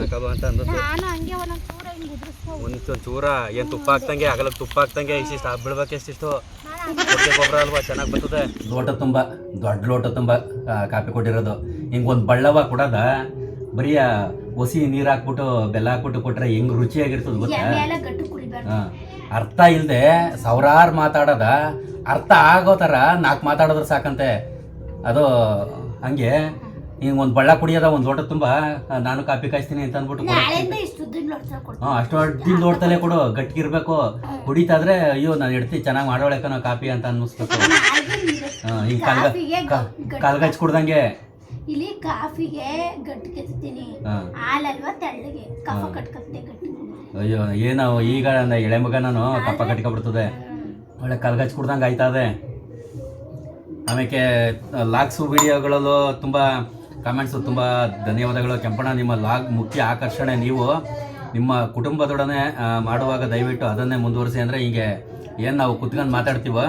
ಹಾಕಬ ಅಂತ ಅಂದದ್ದು. ನಾನು ಹಂಗೆ ಒಂದೊಂದು ಚೂರ ಹಿಂಗೆ ಉದುರಿಸ್ಕೊ ಒಂದು ಚೂರ ಏನು ತುಪ್ಪ ಹಾಕ್ತಂಗೆ ಆಗಲ್ಲ ತುಪ್ಪ ಹಾಕ್ತಂಗೆ ಇಷ್ಟಿಷ್ಟು ಹಬ್ಬ ಎಷ್ಟಿಷ್ಟು. ಕೊಟ್ಟಿಗೆ ಗೊಬ್ಬರ ಅಲ್ವಾ ಚೆನ್ನಾಗಿ ಬರ್ತದೆ. ಲೋಟ ತುಂಬ ದೊಡ್ಡ ಲೋಟ ತುಂಬ ಕಾಫಿ ಕೊಟ್ಟಿರೋದು. ಹಿಂಗೆ ಒಂದು ಬಳ್ಳವ ಕೊಡದ ಬರೀ ಹೊಸಿ ಒಸಿ ನೀರು ಹಾಕ್ಬಿಟ್ಟು ಬೆಲ್ಲ ಹಾಕ್ಬಿಟ್ಟು ಕೊಟ್ರೆ ಹೆಂಗ್ ರುಚಿಯಾಗಿರ್ತದೆ ಗೊತ್ತಾ? ಎಲ್ಲ ಗಟ್ಟು ಕುಡಿಬಾರ್ದು. ಅರ್ಥ ಇಲ್ಲದೆ ಸಾವಿರಾರು ಮಾತಾಡೋದ ಅರ್ಥ ಆಗೋ ಥರ ನಾಲ್ಕು ಮಾತಾಡಿದ್ರೆ ಸಾಕಂತೆ. ಅದು ಹಂಗೆ ಹಿಂಗೆ ಒಂದು ಬಳ್ಳ ಕುಡಿಯೋದ ಒಂದು ಲೋಟ ತುಂಬ ನಾನು ಕಾಫಿ ಕಾಯಿಸ್ತೀನಿ ಅಂತ ಅಂದ್ಬಿಟ್ಟು ಹಾ ಅಷ್ಟು ದಿನ ಲೋಟದಲ್ಲೇ ಕೊಡು ಗಟ್ಟಿಗಿರ್ಬೇಕು ಕುಡಿತಾದ್ರೆ ಅಯ್ಯೋ ನಾನು ಎಡ್ತಿ ಚೆನ್ನಾಗಿ ಮಾಡೋಳೆ ಕಣೋ ಕಾಫಿ ಅಂತ ಅನ್ನಿಸ್ಬೇಕು. ಹಾ, ಹಿಂಗ್ ಕಾಲ್ಗ ಕಾಫಿಗೆ ಕಾ- ಕುಡ್ದಂಗೆ. ಇಲ್ಲಿ ಕಾಫಿಗೆ ಗಟ್ಟಿಗೆತ್ತೀನಿ ಹಾ. ಹಾಲಲ್ವಾ ತೆಳ್ಳಗೆ ಕಫ. ಕಟ್ಕತ್ತೆ ಗಟ್ಟಿ ಅಯ್ಯೋ ಏನೋ ಈಗ ನನ್ನ ಎಳೆ ಮಗ ನಾನು ಕಪ್ಪ ಕಟ್ಕೊಬಿಡ್ತದೆ ಒಳ್ಳೆ ಕಲ್ಗಚ್ ಕುಡ್ದಂಗೆ ಆಯ್ತದೆ ಆಮೇಲೆ ಲಾಕ್ಸು ವಿಡಿಯೋಗಳಲ್ಲೂ ತುಂಬ ಕಾಮೆಂಟ್ಸು ತುಂಬ ಧನ್ಯವಾದಗಳು. ಕೆಂಪಣ್ಣ, ನಿಮ್ಮ ಲಾಗ್ ಮುಖ್ಯ ಆಕರ್ಷಣೆ ನೀವು. ನಿಮ್ಮ ಕುಟುಂಬದೊಡನೆ ಮಾಡುವಾಗ ದಯವಿಟ್ಟು ಅದನ್ನೇ ಮುಂದುವರಿಸಿ ಅಂದರೆ ಹೀಗೆ ಏನು ನಾವು ಕುತ್ಕೊಂಡು ಮಾತಾಡ್ತೀವೋ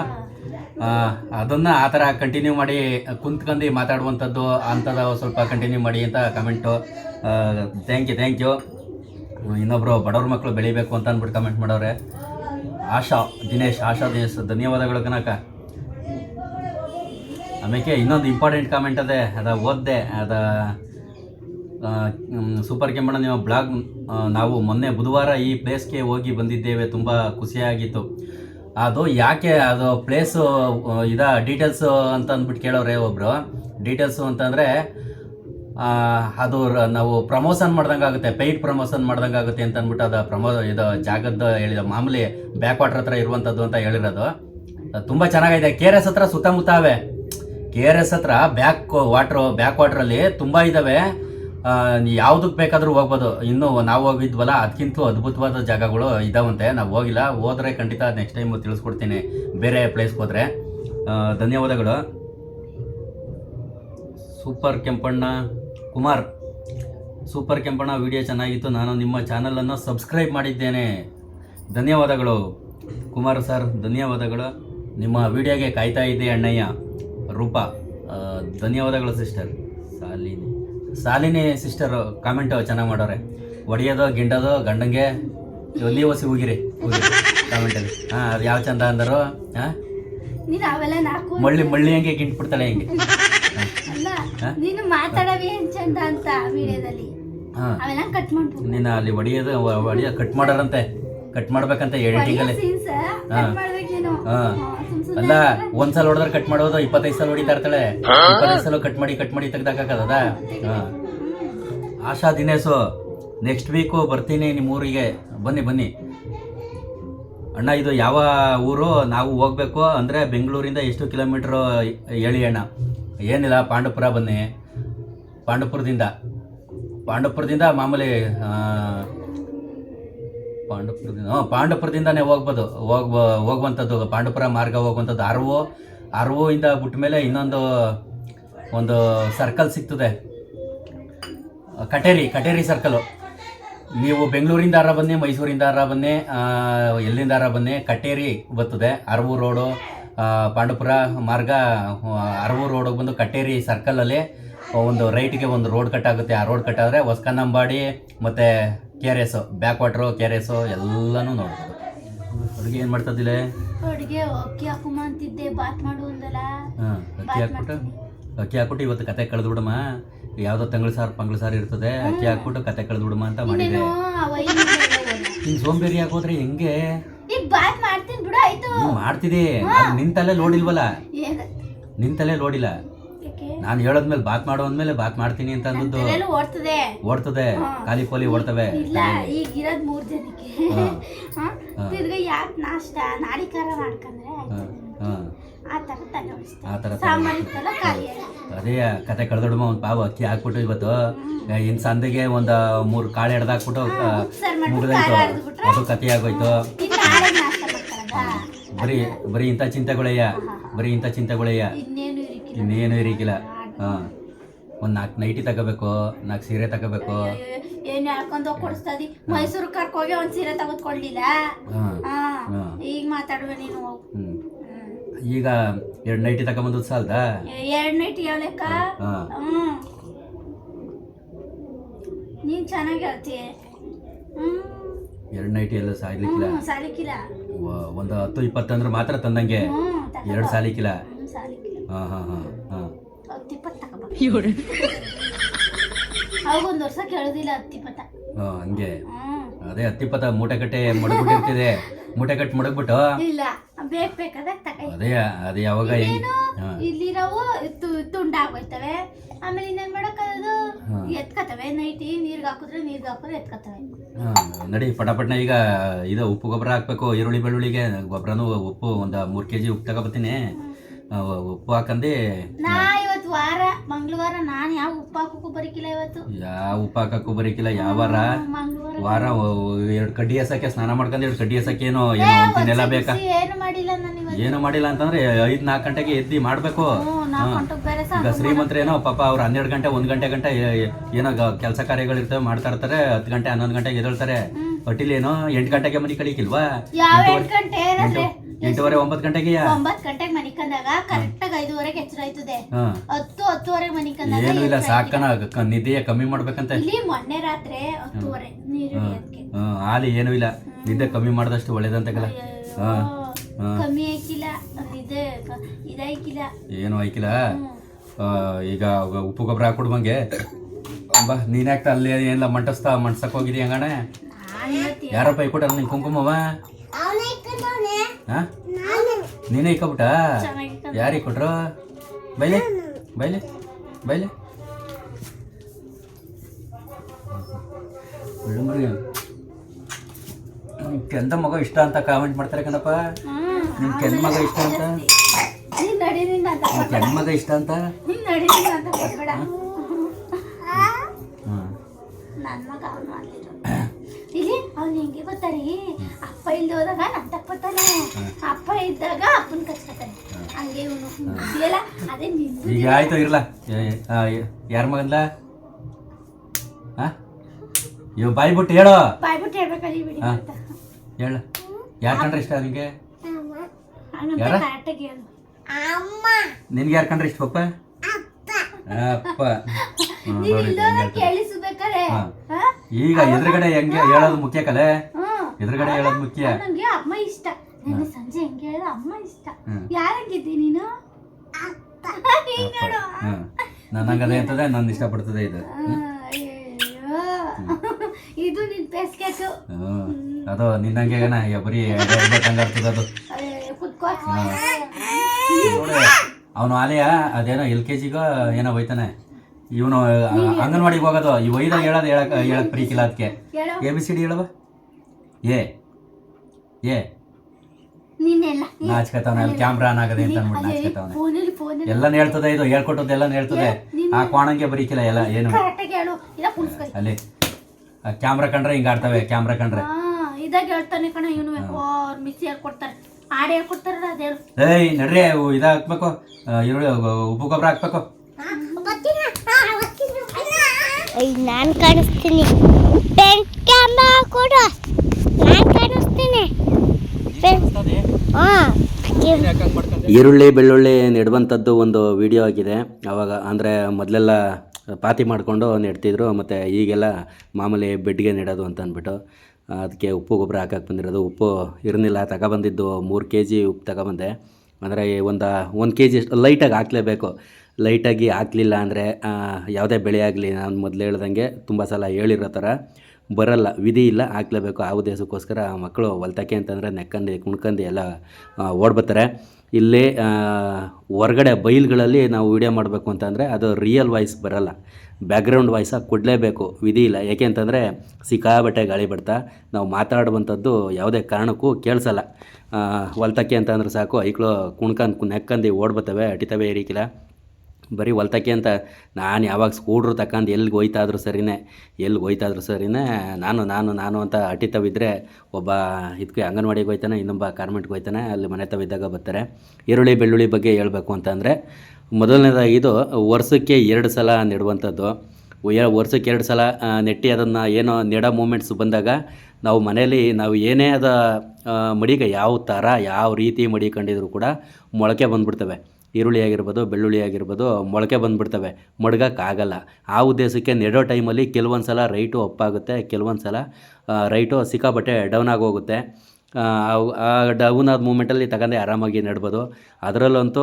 ಅದನ್ನು ಆ ಥರ ಕಂಟಿನ್ಯೂ ಮಾಡಿ, ಕುಂತ್ಕೊಂಡು ಮಾತಾಡುವಂಥದ್ದು, ಅಂಥದ್ದು ಸ್ವಲ್ಪ ಕಂಟಿನ್ಯೂ ಮಾಡಿ ಅಂತ comment thank you thank you ಇನ್ನೊಬ್ಬರು ಬಡವ್ರ ಮಕ್ಕಳು ಬೆಳಿಬೇಕು ಅಂತ ಅಂದ್ಬಿಟ್ಟು ಕಮೆಂಟ್ ಮಾಡೋರೆ. ಆಶಾ, ದಿನೇಶ್ ಆಶಾ, ದಿನೇಶ್, ಧನ್ಯವಾದಗಳು ಕನಕ ಆಮೇಲೆ ಇನ್ನೊಂದು ಇಂಪಾರ್ಟೆಂಟ್ ಕಾಮೆಂಟ್ ಅದೇ, ಅದ ಓದ್ದೆ, ಅದ ಸೂಪರ್ ಕೆಮ್ಮಣ್ಣ ನಿಮ್ಮ ಬ್ಲಾಗ್ ನಾವು ಮೊನ್ನೆ ಬುಧವಾರ ಈ ಪ್ಲೇಸ್ಗೆ ಹೋಗಿ ಬಂದಿದ್ದೇವೆ, ತುಂಬ ಖುಷಿಯಾಗಿತ್ತು. ಅದು ಯಾಕೆ, ಅದು ಪ್ಲೇಸು ಇದ ಡೀಟೇಲ್ಸು ಅಂತ ಅಂದ್ಬಿಟ್ಟು ಕೇಳೋರೆ ಒಬ್ಬರು ಡೀಟೇಲ್ಸು ಅಂತಂದರೆ ಅದು ನಾವು ಪ್ರಮೋಷನ್ ಮಾಡ್ದಂಗೆ ಆಗುತ್ತೆ ಪೇಯ್ಡ್ ಪ್ರಮೋಷನ್ ಮಾಡ್ದಂಗೆ ಆಗುತ್ತೆ ಅಂತ ಅಂದ್ಬಿಟ್ಟು ಅದು ಪ್ರಮೋ ಇದು ಜಾಗದ ಹೇಳಿದ ಮಾಮೂಲಿ ಬ್ಯಾಕ್ ವಾಟರ್ ಹತ್ರ ಇರುವಂಥದ್ದು ಅಂತ ಹೇಳಿರೋದು. ತುಂಬ ಚೆನ್ನಾಗಿದೆ ಕೆ ಆರ್ ಎಸ್ ಹತ್ರ ಸುತ್ತಮುತ್ತ ಅವೆ. ಕೆ ಆರ್ ಎಸ್ ಹತ್ರ ಬ್ಯಾಕ್ ವಾಟ್ರು ಬ್ಯಾಕ್ ವಾಟ್ರಲ್ಲಿ ತುಂಬ ಇದ್ದಾವೆ ಯಾವುದಕ್ಕೆ ಬೇಕಾದರೂ ಹೋಗ್ಬೋದು. ಇನ್ನು ನಾವು ಹೋಗಿದ್ವಲ್ಲ ಅದಕ್ಕಿಂತ ಅದ್ಭುತವಾದ ಜಾಗಗಳು ಇದ್ದಾವಂತೆ ನಾವು ಹೋಗಿಲ್ಲ. ಹೋದರೆ ಖಂಡಿತ ನೆಕ್ಸ್ಟ್ ಟೈಮ್ ತಿಳಿಸ್ಕೊಡ್ತೀನಿ. ಬೇರೆ ಪ್ಲೇಸ್ಗೆ ಹೋದರೆ. ಧನ್ಯವಾದಗಳು. Super Kempanna Kumar. Super Kempanna video ಚೆನ್ನಾಗಿತ್ತು. ನಾನು ನಿಮ್ಮ ಚಾನಲನ್ನು ಸಬ್ಸ್ಕ್ರೈಬ್ ಮಾಡಿದ್ದೇನೆ. ಧನ್ಯವಾದಗಳು. ಕುಮಾರ್ ಸರ್ ಧನ್ಯವಾದಗಳು. ನಿಮ್ಮ ವಿಡಿಯೋಗೆ ಕಾಯ್ತಾ ಇದ್ದೆ, ಅಣ್ಣಯ್ಯ. ರೂಪಾ ಧನ್ಯವಾದಗಳು sister. Shalini. Shalini sister comment ಚೆನ್ನಾಗಿ ಮಾಡೋರೆ. ಒಡೆಯೋದು ಗಿಂಡೋದು ಗಂಡಂಗೆ ಎಲ್ಲಿ ಹೊಸಿ ಹೋಗಿರಿ ಕಾಮೆಂಟಲ್ಲಿ ಹಾಂ ಅದು ಯಾವ ಚಂದ ಅಂದರು? ಹಾಂ? ಮಳ್ಳಿ ಮಳ್ಳಿ ಹಂಗೆ ಗಿಂಟ್ ಬಿಡ್ತಾಳೆ ಹಿಂಗೆ ನೀನು ಮಾತಾಡವಿ ಚಂದ ಅಂತ ವಿಡಿಯೋದಲ್ಲಿ. ಕಟ್ ಮಾಡ್ಬೋದು ನೀನು ಅಲ್ಲಿ ಒಡೆಯೋದು ಒಡೆಯೋ ಕಟ್ ಮಾಡೋರಂತೆ. ಕಟ್ ಮಾಡ್ಬೇಕಂತ ಎಡಿಟಿಂಗಲ್ಲಿ ಹಾಂ. ಹಾ. ಹಾ, ಒಂದ್ ಸಲ ಅಲ್ಲ ಹೊಡೆದ್ರೆ ಕಟ್ ಮಾಡೋದು ಇಪ್ಪತ್ತೈದು ಸಲ ಹೊಡಿತಾ ಇರ್ತಾಳೆ. ಇಪ್ಪತ್ತೈದು ಸಲ ಕಟ್ ಮಾಡಿ ಕಟ್ ಮಾಡಿ ತೆಗ್ದಾಕದ ಆಶಾ ದಿನೇಶು ನೆಕ್ಸ್ಟ್ ವೀಕು ಬರ್ತೀನಿ ನಿಮ್ಮ ಊರಿಗೆ. ಬನ್ನಿ ಬನ್ನಿ. ಅಣ್ಣ ಇದು ಯಾವ ಊರು? ನಾವು ಹೋಗ್ಬೇಕು ಅಂದರೆ ಬೆಂಗಳೂರಿಂದ ಎಷ್ಟು ಕಿಲೋಮೀಟ್ರು ಹೇಳಿ ಅಣ್ಣ? ಏನಿಲ್ಲ ಪಾಂಡವಪುರ ಬನ್ನಿ. ಪಾಂಡವಪುರದಿಂದ. ಪಾಂಡವಪುರದಿಂದ ಮಾಮೂಲಿ ಆ, ಪಾಂಡವಪುರದಿಂದ ಹ್ಞೂ ಪಾಂಡವಪುರದಿಂದನೇ ಹೋಗ್ಬೋದು. ಹೋಗ್ಬ ಹೋಗುವಂಥದ್ದು ಪಾಂಡವಪುರ ಮಾರ್ಗ ಹೋಗುವಂಥದ್ದು ಅರವು ಅರವು ಇಂದ ಬಿಟ್ಟ ಮೇಲೆ ಇನ್ನೊಂದು ಒಂದು ಸರ್ಕಲ್ ಸಿಗ್ತದೆ. ಕಟೇರಿ ಕಟೇರಿ ಸರ್ಕಲು ನೀವು ಬೆಂಗಳೂರಿಂದ ಆರ ಬನ್ನಿ ಮೈಸೂರಿಂದ ಆರ ಬನ್ನಿ ಎಲ್ಲಿಂದ ಆರ ಬನ್ನಿ ಕಟೇರಿ ಬರ್ತದೆ. ಅರವು ರೋಡು ಪಾಂಡಪುರ ಮಾರ್ಗ ಅರವು ರೋಡಿಗೆ ಬಂದು ಕಟೇರಿ ಸರ್ಕಲಲ್ಲಿ ಒಂದು ರೈಟ್ಗೆ ಒಂದು ರೋಡ್ ಕಟ್ ಆಗುತ್ತೆ. ಆ ರೋಡ್ ಕಟ್ ಆದರೆ ಹೊಸ್ಕನ್ನಂಬಾಡಿ ಮತ್ತು K R S back water K R S ಎಲ್ಲನೂ ನೋಡ್ಬೋದು. ಅಡುಗೆ ಏನು ಮಾಡ್ತದಿಲ್ಲ ಅಡುಗೆ ಅಕ್ಕಿ ಹಾಕುಮ ಅಂತಿದ್ದೆ ಬಾತ್ ಮಾಡು ಅಂದಲ್ಲ. ಹಾಂ ಅಕ್ಕಿ ಹಾಕ್ಬಿಟ್ಟು ಅಕ್ಕಿ ಹಾಕ್ಬಿಟ್ಟು ಇವತ್ತು ಕತೆ ಕಳೆದು ಬಿಡಮ್ಮ. ಯಾವುದೋ ತಂಗಳ ಸಾರು ಪಂಗಳ ಸಾರು ಇರ್ತದೆ. ಅಕ್ಕಿ ಹಾಕ್ಬಿಟ್ಟು ಕತೆ ಕಳೆದು ಬಿಡಮ್ಮ ಅಂತ ಮಾಡಿದೆ. ನೀ ಅವ ಹಿಂಗೆ ಸೋಂಬೇರಿ ಹಾಕೋದ್ರೆ ಹೆಂಗೆ? ಈ ಬಾತ್ ಮಾಡ್ತೀನಿ ಬಿಡು ಆಯ್ತು. ನಿಂತಲ್ಲೇ ನೋಡಿಲ್ಲ ನಾನು ಹೇಳದ್ಮೇಲೆ ಬಾಕ್ ಮಾಡೋ ಅಂದ್ಮೇಲೆ ಬಾಕ್ ಮಾಡ್ತೀನಿ ಅಂತ ಅಂದದ್ದು ಓಡ್ತದೆ. ಓಡ್ತದೆ. ಖಾಲಿ ಪೋಲಿ ಓಡ್ತವೆ ಇಲ್ಲ ಈಗ ಇರೋದ್ ಮೂರ್ ಜನಕ್ಕೆ. ಹಾ? ತಿರ್ಗಾ ಯಾಕೆ ನಾಷ್ಟ ನಾಳಿಕಾರ ಮಾಡ್ಕೊಂಡ್ರೆ ಆಯ್ತು ಹಾಂ. ಆ ತರ ತಲೆ ಓಡಿಸ್ತಾರೆ ಆ ಥರ ಸಾಂಬಾರ್ ಇತ್ತಲ್ಲ ಖಾಲಿ ಆಯ್ತು. ಅದೇ ಕತೆ ಕಳೆದೊಡಮ್ಮ ಒಂದು ಪಾವು ಅಕ್ಕಿ ಹಾಕ್ಬಿಟ್ಟು ಇವತ್ತು ಇನ್ ಸಂದಿಗೆ ಒಂದು ಮೂರು ಕಾಳು ಎಡ್ದಾಕ್ಬಿಟ್ಟು ಉಪ್ಸಾರ್ ಮಾಡ್ಬಿಟ್ಟು ಮುಗಿದಾಯ್ತು ಖಾರ ಅರ್ದ್ಬಿಟ್ರೆ ಅದು ಕತೆ ಆಗೋಯ್ತು. ನಾಷ್ಟ ಬರೀ ಬರೀ ಇಂಥ ಚಿಂತೆಗಳಯ್ಯ. ಬರೀ ಇಂಥ ಚಿಂತೆಗಳಯ್ಯ. ಇನ್ನೇನು ಇನ್ನೇನು ಇರಿಕಿಲ್ಲ. ಹಾಂ. ಒಂದು ನಾಲ್ಕು ನೈಟಿ ತಗೋಬೇಕು ನಾಲ್ಕು ಸೀರೆ ತಗೋಬೇಕು. ಏನು ಹೇಳ್ಕೊಂಡ್ ಹೋಗಿ ಕೊಡಿಸ್ತದಿ ಮೈಸೂರು ಕರ್ಕೋಗಿ ಒಂದ್ ಸೀರೆ ತಗೋದ್ಕೊಳ್ಳಿಲ್ಲ ಹಾಂ. ಈಗ ಮಾತಾಡುವೆ ನೀನು. ಹ್ಞೂ ಈಗ ಎರಡು ನೈಟಿ ತಗೊಂಬಂದು ಸಾಲದ ಎರಡ್ ನೈಟಿ ಹೇಳಕ್ಕ ಹಾಂ. ಹ್ಮ್. ನೀನ್ ಚೆನ್ನಾಗಿ ಹೇಳ್ತೀಯ. ಹ್ಮ್. ಎರಡು ನೈಟಿ ಎಲ್ಲ ಸಾಯ್ಲಿಕ್ಕಿಲ್ಲ. ಹ್ಮ್ ವ- ಒಂದು ಹತ್ತು ಇಪ್ಪತ್ತಂದ್ರೆ ಮಾತ್ರ ತಂದಂಗೆ. ಹ್ಮ್. ಎರಡು ಸಾಲಿಕ್ಕಿಲ್ಲ ಹ್ಮ್ ಸಾಲಿಕ್ಕಿಲ್ಲ ಹಾಂ ಹಾಂ ಹಾಂ ಹಾಂ. ಹತ್ತು ಇಪ್ಪತ್ತು ತಗೋಬ ಅವಾಗ ಒಂದ್ ವರ್ಷ ಕೇಳುದಿಲ್ಲ ಹತ್ತು ಇಪ್ಪತ್ತ ಹಂಗೆ. ಅದೇ ಹತ್ತಿಪ್ಪತ್ತ ಮೂಟೆ ಕಟ್ಟೆ ಮಡಗ್ಬಿಟ್ಟಿರ್ತಿದೆ. ಮೂಟೆ ಕಟ್ಟಿ ಮಡಗ್ಬಿಟ್ಟು. ಇಲ್ಲ ಬೇಕ್ ಬೇಕಾದಾಗ ತಗೋ ಅದೇ ಅದು ಯಾವಾಗ ಹೆಂಗ್ ಏನು ಹಾಂ. ಇಲ್ಲಿರೋವು ತು- ತುಂಡಾಗೋಯ್ತವೆ. ಆಮೇಲೆ ಇನ್ನೇನ್ ಮಾಡಕ್ಕದು ಹಾ. ಎತ್ಕತವೆ ನೈಟಿ ನೀರ್ಗೆ ಹಾಕಿದ್ರೆ ನೀರ್ಗೆ ಹಾಕಿದ್ರೆ ಎತ್ಕತವೆ. ಹಾಂ ನಡಿ ಪಟಾಪಟ್ನ ಈಗ ಇದು ಉಪ್ಪು ಗೊಬ್ಬರ ಹಾಕ್ಬೇಕು ಈರುಳ್ಳಿ ಬೆಳ್ಳುಳ್ಳಿಗೆ ಗೊಬ್ಬರನು ಉಪ್ಪು ಒಂದು ಮೂರು ಕೆ ಜಿ ಉಪ್ಪು ತಗೊಬತ್ತೀನಿ. ಆ, ಉಪ್ಪು ಹಾಕಂದಿ ನಾ ವಾರ ಮಂಗಳವಾರ ನಾನು ಯಾವ ಉಪ್ಪಾಕಕ್ಕೂ ಬರಕಿಲ್ಲ ಇವತ್ತು. ಯಾವ ಉಪ್ಪಾಕಕ್ಕೂ ಬರಕಿಲ್ಲ ಯಾವ ವಾರ? ವಾರ ಎರಡು ಕಡ್ಡಿ ಎಸಕ್ಕೆ ಸ್ನಾನ ಮಾಡ್ಕೊಂಡು ಎರಡು ಕಡ್ಡಿ ಎಸಕ್ಕೆ ಏನೋ ಏನೋ ಬೇಕಾ? ಏನು ಮಾಡಿಲ್ಲ ನಾನು ಏನು ಮಾಡಿಲ್ಲ ಅಂತಂದ್ರೆ ಐದು ನಾಲ್ಕು ಗಂಟೆಗೆ ಎದ್ದು ಮಾಡಬೇಕು. ಈಗ ಶ್ರೀಮಂತ್ರ ಏನೋ ಪಾಪ ಅವ್ರು ಹನ್ನೆರಡು ಗಂಟೆ ಒಂದು ಗಂಟೆ ಗಂಟೆ ಏನೋ ಕೆಲಸ ಕಾರ್ಯಗಳು ಇರ್ತವೆ ಮಾಡ್ತಾ ಇರ್ತಾರೆ ಹತ್ತು ಗಂಟೆ ಹನ್ನೊಂದು ಗಂಟೆಗೆ ಎದ್ದೇಳ್ತಾರೆ. ಏನೋ ಎಂಟು ಗಂಟೆಗೆ ಮನೆ ಕಳಿಕಿಲ್ವಾ ಎಂಟೂವರೆ ಒಂಬತ್ತು ಗಂಟೆಗೆ ಒಂಬತ್ತು ಗಂಟೆಗೆ ಮನಿಕಂದಾಗ ಕರೆಕ್ಟಾಗಿ ಐದುವರೆಗೆ ಎಚ್ಚರ ಆಯ್ತದೆ. ಹತ್ತು ಹತ್ತುವರೆ ಮನಿಕಂದಾಗ ಏನು ಇಲ್ಲ ಸಾಕಣ ನಿದ್ದೆಯ ಕಮ್ಮಿ ಮಾಡ್ಬೇಕಂತ. ಇಲ್ಲಿ ಮೊನ್ನೆ ರಾತ್ರಿ ಹತ್ತುವರೆ ನೀರು ಹಾಲು ಏನೂ ಇಲ್ಲ. ನಿದ್ದೆ ಕಮ್ಮಿ ಮಾಡಿದಷ್ಟು ಒಳ್ಳೇದಂತಗಲ್ಲ ಹಾಂ. ಕಮ್ಮಿ ಆಯ್ಕಿಲ್ಲ. ಇದೆ ಇದಾಯ್ಕಿಲ್ಲ. ಏನು ಆಯ್ಕಿಲ್ಲ. ಈಗ ಉಪ್ಪು ಗೊಬ್ಬರ ಹಾಕೊಡ್ಬಂಗೆ ಬಾ ನೀನ್ ಯಾಕೆ ಅಲ್ಲಿ ಏನಿಲ್ಲ ಮಂಟಸ್ತಾ ಮಂಟ್ಸಕ್ ಹೋಗಿದ್ಯಾ ಹಂಗಣೆ? ಯಾರಪ್ಪ ಇಕ್ಕೊಟ್ಟಾರ ನಿನ್ ಕುಂಕುಮವ? ಹಾ? ನೀನೇ ಇಕ್ಕಬಿಟ್ಟ? ಯಾರಿಗೆ ಕೊಟ್ರು? ಬೈಲೆ ಬೈಲೆ ಬೈಲೆ. ಒಳ್ಳೆ ನಿಮ್ ಕೆಂದ ಮಗ ಇಷ್ಟ ಅಂತ ಕಾಮೆಂಟ್ ಮಾಡ್ತಾರೆ ಕಣಪ್ಪ. ನಿಮ್ ಕೆಂದ ಮಗ ಇಷ್ಟ ಅಂತ. ಕೆಂದ ಮಗ ಇಷ್ಟ ಅಂತ. ನೀನ್ ಅಪ್ಪ ಇಲ್ದ ಹೋದಾಗ ನನ್ ತಕ್ಕೊತಾನೆ ಅಪ್ಪ ಇದ್ದಾಗ ಅಪ್ಪನ ಕಚ್ಕೊತಾನೆ. ಹಂಗೆ ಇವನು ಇಲ್ಲ ಅದೇ ಈಗ ಆಯ್ತು ಇರ್ಲ. ಯಾರ ಮಗಂದ? ಹಾ ಇವ್ ಬಾಯ್ ಬಿಟ್ಟು ಹೇಳು. ಬಾಯ್ಬಿಟ್ಟು ಹೇಳ್ಬೇಕಲ್ಲಿ ಬಿಡಿ. ಅಂತ. ಹೇಳ. ಯಾರ್ ಕಂಡ್ರೆ ಇಷ್ಟ ನಿಮಗೆ ಹಂಗಂತ ಯಾರ? ಕರೆಕ್ಟಾಗಿ ಹೇಳು. ನಿನ್ಗೆ ಯಾರು ಕಂಡ್ರೆ ಇಷ್ಟ ಪಪ್ಪ? ಅಪ್ಪ? ಈಗ ಎದುರುಗಡೆ ಹೆಂಗೆ ಹೇಳೋದು ಮುಖ್ಯ ಕಲೆ. ಎದುರುಗಡೆ ಹೇಳೋದು ಮುಖ್ಯ. ನಂಗೆ ಅಮ್ಮ ಇಷ್ಟ. ನನ್ನ ಸಂಜೆ ಹೆಂಗೆ ಅಮ್ಮ ಇಷ್ಟ. ಯಾರಂಗಿದ್ದಿ ನೀನು? ನನಗೆ ಅದೇ ಅಂತದೆ ನನ್ನ ಇಷ್ಟಪಡ್ತದೆ ಇದು. ಇದು ನಿನ್ ಪೇಸ್ಕೆಟು ಹ್ಮ್. ಅದು ನಿನ್ನಂಗೆ ಬರೀ ಹಂಗಾಗ್ತದೆ ಅದು ಅವನು ಆಲಯ ಅದೇನೋ ಎಲ್ ಕೆ ಜಿಗೋ ಏನೋ ಹೋಯ್ತಾನೆ. ಇವನು ಅಂಗನವಾಡಿಗೆ ಹೋಗೋದು. ಈ ಒಯ್ದಾಗ ಹೇಳೋದು ಹೇಳಕ್ ಹೇಳಕ್ ಪ್ರೀತಿಲ್ಲ ಅದಕ್ಕೆ ಎ ಬಿ ಸಿ ಡಿ ಹೇಳವ ಏ ಏ. ನಿನ್ನೆಲ್ಲ ನಾಚ್ಕತಾವನೆ ಕ್ಯಾಮ್ರಾ ಆನ್ ಆಗದೆ ಅಂತ ಅನ್ಬಿಟ್ಟು ನಾಚ್ಕತಾವನೆ. ಎಲ್ಲಾನು ಹೇಳ್ತದೆ ಇದು ಹೇಳ್ಕೊಟ್ಟದ್ದು ಎಲ್ಲಾನು ಹೇಳ್ತದೆ. ಆ ಕೋಣಂಗೆ ಬರೀಕಿಲ್ಲ ಎಲ್ಲ ಏನು? ಕರೆಕ್ಟಾಗಿ ಹೇಳು ಇಲ್ಲ ಕುಣಿಸ್ಕೊ ಅಲ್ಲಿ ಕ್ಯಾಮ್ರಾ ಕಂಡ್ರೆ ಹಿಂಗೆ ಆಡ್ತವೆ ಕ್ಯಾಮ್ರಾ ಕಂಡ್ರೆ. ಹಾ ಇದಾಗ ಹೇಳ್ತಾನೆ ಕಣ ಇವನು ಅವ್ರ ಮಿಸ್ ಹೇಳ್ಕೊಡ್ತಾರೆ. ಹಾಡು ಹೇಳ್ಕೊಡ್ತಾರಲ್ಲ ಅದೇ ಏಯ್ ನಡ್ರಿ ಇದು ಹಾಕ್ಬೇಕು ಈರುಳ್ಳಿ ಉಪ್ಪು ಗೊಬ್ಬರ ಹಾಕ್ಬೇಕು. ನಾನು ಕಾಣಿಸ್ತೀನಿ. ಕ್ಯಾಮ್ರಾ ಕೊಡು. ಹಾಂ ಈರುಳ್ಳಿ ಬೆಳ್ಳುಳ್ಳಿ ನೆಡುವಂಥದ್ದು ಒಂದು ವಿಡಿಯೋ ಆಗಿದೆ. ಅವಾಗ ಅಂದರೆ ಮೊದಲೆಲ್ಲ ಪಾತಿ ಮಾಡಿಕೊಂಡು ನೆಡ್ತಿದ್ರು ಮತ್ತು ಈಗೆಲ್ಲ ಮಾಮೂಲಿ ಬೆಡ್ಗೆ ನೆಡೋದು ಅಂತ ಅಂದ್ಬಿಟ್ಟು ಅದಕ್ಕೆ ಉಪ್ಪು ಗೊಬ್ಬರ ಹಾಕಕ್ಕೆ ಬಂದಿರೋದು. ಉಪ್ಪು ಇರಲಿಲ್ಲ ತಗೊಬಂದಿದ್ದು ಮೂರು ಕೆ ಜಿ ಉಪ್ಪು ತಗೊಬಂದೆ. ಅಂದರೆ ಒಂದು ಒಂದು ಕೆ ಜಿ ಲೈಟಾಗಿ ಹಾಕಲೇಬೇಕು. ಲೈಟಾಗಿ ಹಾಕಲಿಲ್ಲ ಅಂದರೆ ಯಾವುದೇ ಬೆಳೆ ಆಗಲಿ ನಾನು ಮೊದಲು ಹೇಳ್ದಂಗೆ ತುಂಬ ಸಲ ಹೇಳಿರೋ ಥರ ಬರಲ್ಲ ವಿಧಿ ಇಲ್ಲ ಹಾಕ್ಲೇಬೇಕು. ಆ ಉದ್ದೇಶಕ್ಕೋಸ್ಕರ ಮಕ್ಕಳು ಹೊಲ್ತಕ್ಕೆ ಅಂತಂದರೆ ನೆಕ್ಕಂದು ಕುಣ್ಕಂಡು ಎಲ್ಲ ಓಡ್ಬರ್ತಾರೆ ಇಲ್ಲಿ ಆ, ಹೊರಗಡೆ ಬೈಲ್ಗಳಲ್ಲಿ ನಾವು ವಿಡಿಯೋ ಮಾಡಬೇಕು ಅಂತಂದರೆ ಅದು ರಿಯಲ್ ವಾಯ್ಸ್ ಬರಲ್ಲ. ಬ್ಯಾಕ್ಗ್ರೌಂಡ್ ವಾಯ್ಸಾಗಿ ಕೊಡಲೇಬೇಕು ವಿಧಿ ಇಲ್ಲ. ಯಾಕೆ ಅಂತಂದರೆ ಸಿಕ್ಕಾಬಟ್ಟೆ ಗಾಳಿ ಬಿಡ್ತಾ ನಾವು ಮಾತಾಡುವಂಥದ್ದು ಯಾವುದೇ ಕಾರಣಕ್ಕೂ ಕೇಳಿಸಲ್ಲ. ಹೊಲ್ತಕ್ಕೆ ಅಂತಂದ್ರೆ ಸಾಕು ಐಕ್ಳು ಕುಣ್ಕಂದು ನೆಕ್ಕಂದು ಓಡ್ಬರ್ತವೆ ಅಟಿತವೆ ಏರಿಕಿಲ್ಲ. ಬರೀ ಹೊಲ್ತಕ್ಕೆ ಅಂತ ನಾನು ಯಾವಾಗ ಸ್ಕೂಡ್ರು ತಕ್ಕಂಡು ಎಲ್ಲಿಗೆ ಹೋಯ್ತಾದ್ರೂ ಸರಿನೇ ಎಲ್ಲಿಗೆ ಹೋಯ್ತಾದ್ರೂ ಸರಿನೇ, ನಾನು ನಾನು ನಾನು ಅಂತ ಅಟಿತವಿದ್ದರೆ ಒಬ್ಬ ಇದಕ್ಕೆ ಅಂಗನವಾಡಿಗೆ ಹೋಯ್ತಾನೆ, ಇನ್ನೊಬ್ಬ ಕಾರ್ಮೆಂಟ್ಗೆ ಹೋಯ್ತಾನೆ, ಅಲ್ಲಿ ಮನೆ ತವಿದ್ದಾಗ ಬರ್ತಾರೆ. ಈರುಳ್ಳಿ, ಬೆಳ್ಳುಳ್ಳಿ ಬಗ್ಗೆ ಹೇಳಬೇಕು ಅಂತಂದರೆ ಮೊದಲನೇದಾಗಿ ಇದು ವರ್ಷಕ್ಕೆ ಎರಡು ಸಲ ನೆಡುವಂಥದ್ದು. ವರ್ಷಕ್ಕೆ ಎರಡು ಸಲ ನೆಟ್ಟಿ ಅದನ್ನು ಏನೋ ನೆಡೋ ಮೂಮೆಂಟ್ಸ್ ಬಂದಾಗ ನಾವು ಮನೇಲಿ ನಾವು ಏನೇ ಅದ ಮಡಿಗೆ ಯಾವ ಥರ, ಯಾವ ರೀತಿ ಮಡಿಕೊಂಡಿದ್ರು ಕೂಡ ಮೊಳಕೆ ಬಂದ್ಬಿಡ್ತವೆ. ಈರುಳ್ಳಿ ಆಗಿರ್ಬೋದು, ಬೆಳ್ಳುಳ್ಳಿ ಆಗಿರ್ಬೋದು, ಮೊಳಕೆ ಬಂದುಬಿಡ್ತವೆ. ಮಡ್ಗೋಕ್ಕಾಗಲ್ಲ ಆ ಉದ್ದೇಶಕ್ಕೆ ನೆಡೋ ಟೈಮಲ್ಲಿ ಕೆಲವೊಂದು ಸಲ ರೈಟು ಅಪ್ಪಾಗುತ್ತೆ ಕೆಲವೊಂದು ಸಲ ರೈಟು ಸಿಕ್ಕಾಪಟ್ಟೆ ಡೌನ್ ಆಗೋಗುತ್ತೆ. ಆ, ಡೌನ್ ಆದ ಮೂಮೆಂಟಲ್ಲಿ ತಗೊಂಡೆ ಆರಾಮಾಗಿ ನಡ್ಬೋದು. ಅದರಲ್ಲಂತೂ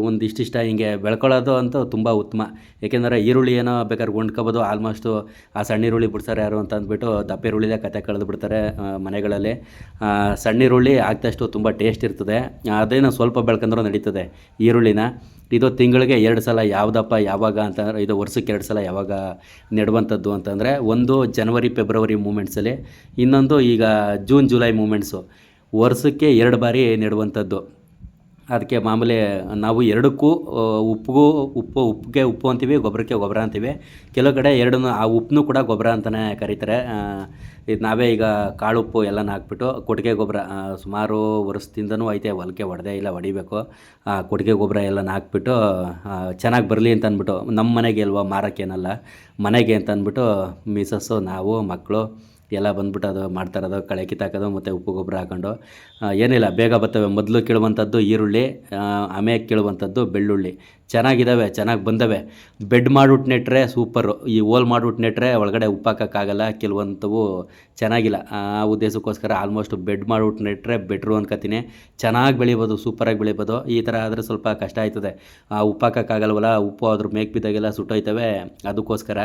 ಒಂದಿಷ್ಟಿಷ್ಟ ಹಿಂಗೆ ಬೆಳ್ಕೊಳ್ಳೋದು ಅಂತೂ ತುಂಬ ಉತ್ತಮ. ಏಕೆಂದರೆ ಈರುಳ್ಳಿ ಏನೋ ಬೇಕಾದ್ರೆ ಕೊಂಡ್ಕೊಬೋದು ಆಲ್ಮೋಸ್ಟು ಆ ಸಣ್ಣ ಈರುಳ್ಳಿ ಯಾರು ಅಂತ ಅಂದ್ಬಿಟ್ಟು ದಪ್ಪ ಈರುಳ್ಳಿದೆ ಕತೆ ಕಳೆದು ಬಿಡ್ತಾರೆ ಮನೆಗಳಲ್ಲಿ. ಸಣ್ಣ ಈರುಳ್ಳಿ ಹಾಕ್ದಷ್ಟು ತುಂಬ ಟೇಸ್ಟ್ ಇರ್ತದೆ. ಅದೇನೋ ಸ್ವಲ್ಪ ಬೆಳ್ಕೊಂಡ್ರೂ ನಡೀತದೆ ಈರುಳ್ಳಿನ. ಇದು ತಿಂಗಳಿಗೆ ಎರಡು ಸಲ ಯಾವುದಪ್ಪ ಯಾವಾಗ ಅಂತ, ಇದು ವರ್ಷಕ್ಕೆ ಎರಡು ಸಲ ಯಾವಾಗ ನೆಡುವಂಥದ್ದು ಅಂತಂದರೆ ಒಂದು ಜನವರಿ ಫೆಬ್ರವರಿ ಮೂಮೆಂಟ್ಸಲ್ಲಿ ಇನ್ನೊಂದು ಈಗ ಜೂನ್ ಜುಲೈ ಮೂಮೆಂಟ್ಸು ವರ್ಷಕ್ಕೆ ಎರಡು ಬಾರಿ ನೆಡುವಂಥದ್ದು. ಅದಕ್ಕೆ ಮಾಮೂಲಿ ನಾವು ಎರಡಕ್ಕೂ ಉಪ್ಪಿಗೂ ಉಪ್ಪು ಉಪ್ಪಿಗೆ ಉಪ್ಪು ಅಂತೀವಿ ಗೊಬ್ಬರಕ್ಕೆ ಗೊಬ್ಬರ ಅಂತೀವಿ. ಕೆಲವು ಕಡೆ ಎರಡನ್ನೂ ಆ ಉಪ್ಪನ್ನು ಕೂಡ ಗೊಬ್ಬರ ಅಂತಲೇ ಕರೀತಾರೆ. ಇದು ನಾವೇ ಈಗ ಕಾಳು ಉಪ್ಪು ಎಲ್ಲನ ಹಾಕ್ಬಿಟ್ಟು ಕೊಟ್ಟಿಗೆ ಗೊಬ್ಬರ ಸುಮಾರು ವರ್ಷದಿಂದನೂ ಐತೆ ಹೊಲಕ್ಕೆ ಹೊಡೆದೇ ಇಲ್ಲ ಹೊಡಿಬೇಕು. ಆ, ಕೊಟ್ಟಿಗೆ ಗೊಬ್ಬರ ಎಲ್ಲನ ಹಾಕ್ಬಿಟ್ಟು ಚೆನ್ನಾಗಿ ಬರಲಿ ಅಂತ ಅಂದ್ಬಿಟ್ಟು ನಮ್ಮ ಮನೆಗೆ ಅಲ್ವಾ ಮಾರೋಕ್ಕೇನಲ್ಲ ಮನೆಗೆ ಅಂತ ಅಂದ್ಬಿಟ್ಟು ಮಿಸಸ್ಸು ನಾವು ಮಕ್ಕಳು ಎಲ್ಲ ಬಂದ್ಬಿಟ್ಟು ಅದು ಮಾಡ್ತಾರದು ಕಳೆ ಕಿತ್ತಾಕೋದು ಮತ್ತು ಉಪ್ಪು ಗೊಬ್ಬರ ಹಾಕೊಂಡು. ಏನಿಲ್ಲ, ಬೇಗ ಬರ್ತವೆ. ಮೊದಲು ಕೇಳುವಂಥದ್ದು ಈರುಳ್ಳಿ ಆಮೇಲೆ ಕೇಳುವಂಥದ್ದು ಬೆಳ್ಳುಳ್ಳಿ. ಚೆನ್ನಾಗಿದ್ದಾವೆ ಚೆನ್ನಾಗಿ ಬಂದವೆ. ಬೆಡ್ ಮಾಡಿಬಿಟ್ಟು ನೆಟ್ಟರೆ ಸೂಪರು. ಈ ಓಲ್ ಮಾಡಿಬಿಟ್ಟು ನೆಟ್ಟರೆ ಒಳಗಡೆ ಉಪ್ಪು ಹಾಕೋಕ್ಕಾಗಲ್ಲ, ಕೆಲವಂಥವು ಚೆನ್ನಾಗಿಲ್ಲ. ಆ ಉದ್ದೇಶಕ್ಕೋಸ್ಕರ ಆಲ್ಮೋಸ್ಟ್ ಬೆಡ್ ಮಾಡಿಬಿಟ್ಟು ನೆಟ್ಟರೆ ಬೆಟ್ರು ಅನ್ಕೋತೀನಿ ಚೆನ್ನಾಗಿ ಬೆಳಿಬೋದು, ಸೂಪರಾಗಿ ಬೆಳಿಬೋದು. ಈ ಥರ ಆದರೆ ಸ್ವಲ್ಪ ಕಷ್ಟ ಆಯ್ತದೆ. ಆ ಉಪ್ಪು ಹಾಕೋಕ್ಕಾಗಲ್ವಲ್ಲ, ಉಪ್ಪು ಅದ್ರ ಮೇಕ್ ಬಿದ್ದಾಗೆಲ್ಲ ಸುಟ್ಟೋಯ್ತವೆ. ಅದಕ್ಕೋಸ್ಕರ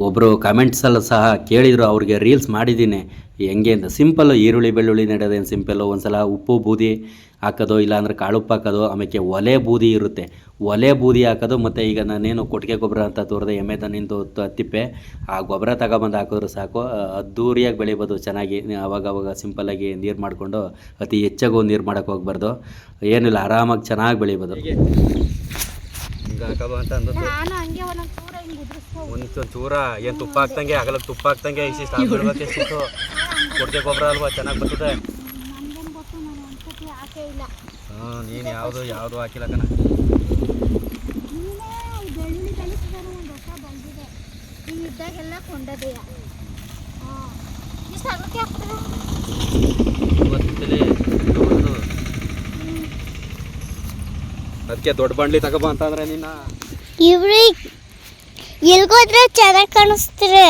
ಒಬ್ಬರು ಕಮೆಂಟ್ಸಲ್ಲೂ ಸಹ ಕೇಳಿದರು ಅವ್ರಿಗೆ ರೀಲ್ಸ್ ಮಾಡಿದ್ದೀನಿ. ಹೆಂಗೆ ಅಂತ. ಸಿಂಪಲ್ಲು ಈರುಳ್ಳಿ ಬೆಳ್ಳುಳ್ಳಿ ನೆಡೋದೇನು ಸಿಂಪಲ್ಲು ಒಂದು ಸಲ ಉಪ್ಪು ಬೂದಿ ಹಾಕೋದು ಇಲ್ಲಾಂದ್ರೆ ಕಾಳುಪ್ಪು ಹಾಕೋದು ಆಮೇಲೆ ಒಲೆ ಬೂದಿ ಇರುತ್ತೆ. ಒಲೆ ಬೂದಿ ಹಾಕೋದು ಮತ್ತು ಈಗ ನಾನೇನು ಕೊಟ್ಟಿಗೆ ಗೊಬ್ಬರ ಅಂತ ತೋರಿದೆ ಎಮ್ಮೆ ದನಿಂದು ತ- ತಿಪ್ಪೆ ಆ ಗೊಬ್ಬರ ತಗೊಬಂದು ಹಾಕಿದ್ರೆ ಸಾಕು. ಅದ್ದೂರಿಯಾಗಿ ಬೆಳಿಬೋದು ಚೆನ್ನಾಗಿ. ಅವಾಗ ಅವಾಗ ಸಿಂಪಲ್ಲಾಗಿ ನೀರು ಮಾಡಿಕೊಂಡು ಅತಿ ಹೆಚ್ಚಾಗೂ ನೀರು ಮಾಡೋಕೆ ಹೋಗ್ಬಾರ್ದು. ಏನಿಲ್ಲ ಆರಾಮಾಗಿ ಚೆನ್ನಾಗಿ ಬೆಳಿಬೋದು. ಒಂದು ಚೂರ ಏನು ತುಪ್ಪ ಹಾಕ್ದಂಗೆ ಆಗಲ್ಲ, ತುಪ್ಪ ಹಾಕ್ದಂಗೆ ಇಷ್ಟಿಷ್ಟು ಹಾಕ್ಬಿಡ್ಬೇಕು ಎಷ್ಟಿತ್ತು ಕೊಟ್ಟಿಗೆ ಗೊಬ್ಬರ ಅಲ್ವಾ ಚೆನ್ನಾಗಿ ಬರ್ತದೆ. ಹಾಂ ನೀನು ಯಾವುದು ಯಾವುದು ಹಾಕಿಲ್ಲ ಕಣ. ಅದಕ್ಕೆ ದೊಡ್ಡ ಬಂಡ್ಲಿ ತಗೋಬ ಅಂತಂದ್ರೆ ನಿನ್ನ. ಎಲ್ಗೋದ್ರೆ ಚೆನ್ನಾಗಿ ಕಾಣಿಸ್ತೀರಿ.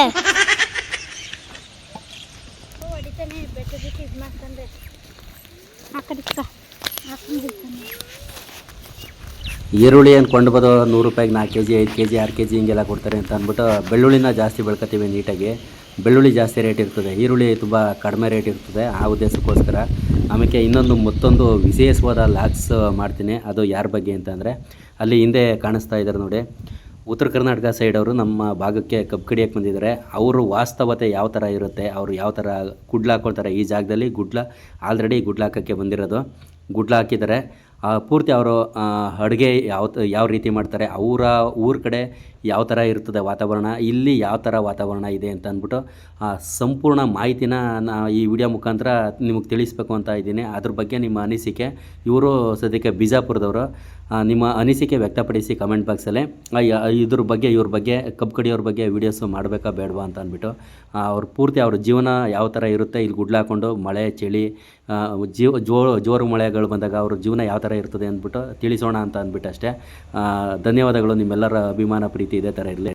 ಈರುಳ್ಳಿ ಏನು ಕೊಂಡ್ಬೋದು ನೂರು ರೂಪಾಯಿಗೆ ನಾಲ್ಕು ಕೆ ಜಿ ಐದು ಕೆ ಜಿ ಆರು ಕೆ ಜಿ ಹಿಂಗೆಲ್ಲ ಕೊಡ್ತಾರೆ ಅಂತ ಅಂದ್ಬಿಟ್ಟು ಬೆಳ್ಳುಳ್ಳಿನ ಜಾಸ್ತಿ ಬೆಳ್ಕೊತೀವಿ ನೀಟಾಗಿ. ಬೆಳ್ಳುಳ್ಳಿ ಜಾಸ್ತಿ ರೇಟ್ ಇರ್ತದೆ. ಈರುಳ್ಳಿ ತುಂಬ ಕಡಿಮೆ ರೇಟ್ ಇರ್ತದೆ ಆ ಉದ್ದೇಶಕ್ಕೋಸ್ಕರ. ಆಮೇಲೆ ಇನ್ನೊಂದು ಮತ್ತೊಂದು ವಿಶೇಷವಾದ ಲಾಗ್ಸ್ ಮಾಡ್ತೀನಿ. ಅದು ಯಾರ ಬಗ್ಗೆ ಅಂತಂದರೆ ಅಲ್ಲಿ ಹಿಂದೆ ಕಾಣಿಸ್ತಾ ಇದ್ದಾರೆ ನೋಡಿ. ಉತ್ತರ ಕರ್ನಾಟಕ ಸೈಡ್ ಅವರು ನಮ್ಮ ಭಾಗಕ್ಕೆ ಕಬ್ಬು ಕಡಿಯಕ್ಕೆ ಬಂದಿದ್ದಾರೆ. ಅವರು ವಾಸ್ತವತೆ ಯಾವ ಥರ ಇರುತ್ತೆ, ಅವರು ಯಾವ ಥರ ಗುಡ್ಲ ಹಾಕ್ಕೊಳ್ತಾರೆ ಈ ಜಾಗದಲ್ಲಿ, ಗುಡ್ಲ ಆಲ್ರೆಡಿ ಗುಡ್ಲ ಹಾಕೋಕ್ಕೆ ಬಂದಿರೋದು. ಗುಡ್ಲ ಹಾಕಿದ್ದಾರೆ. ಪೂರ್ತಿ ಅವರು ಅಡುಗೆ ಯಾವ ಯಾವ ರೀತಿ ಮಾಡ್ತಾರೆ, ಅವರ ಊರ ಕಡೆ ಯಾವ ಥರ ಇರ್ತದೆ ವಾತಾವರಣ, ಇಲ್ಲಿ ಯಾವ ಥರ ವಾತಾವರಣ ಇದೆ ಅಂತ ಅಂದ್ಬಿಟ್ಟು, ಆ ಸಂಪೂರ್ಣ ಮಾಹಿತಿನ ನಾ ಈ ವಿಡಿಯೋ ಮುಖಾಂತರ ನಿಮಗೆ ತಿಳಿಸ್ಬೇಕು ಅಂತ ಇದ್ದೀನಿ. ಅದ್ರ ಬಗ್ಗೆ ನಿಮ್ಮ ಅನಿಸಿಕೆ, ಇವರು ಸದ್ಯಕ್ಕೆ ಬಿಜಾಪುರದವರು. ನಿಮ್ಮ ಅನಿಸಿಕೆ ವ್ಯಕ್ತಪಡಿಸಿ ಕಮೆಂಟ್ ಬಾಕ್ಸಲ್ಲಿ. ಇದ್ರ ಬಗ್ಗೆ, ಇವ್ರ ಬಗ್ಗೆ ಕಬ್ಬು ಕಡಿಯೋರ ಬಗ್ಗೆ ವೀಡಿಯೋಸು ಮಾಡಬೇಕಾ ಬೇಡವಾ ಅಂತ ಅಂದ್ಬಿಟ್ಟು ಅವ್ರ ಪೂರ್ತಿ ಅವ್ರ ಜೀವನ ಯಾವ ಥರ ಇರುತ್ತೆ, ಇಲ್ಲಿ ಗುಡ್ಲ ಹಾಕೊಂಡು ಮಳೆ, ಚಳಿ ಜೀವ ಜೋರು ಜೋರು ಮಳೆಗಳು ಬಂದಾಗ ಅವ್ರ ಜೀವನ ಯಾವ ಥರ ಇರ್ತದೆ ಅಂದ್ಬಿಟ್ಟು ತಿಳಿಸೋಣ ಅಂತ ಅಂದ್ಬಿಟ್ಟು ಅಷ್ಟೇ. ಧನ್ಯವಾದಗಳು ನಿಮ್ಮೆಲ್ಲರ ಅಭಿಮಾನ, ಪ್ರೀತಿ. ಇದೇ ಥರ ಇರಲಿ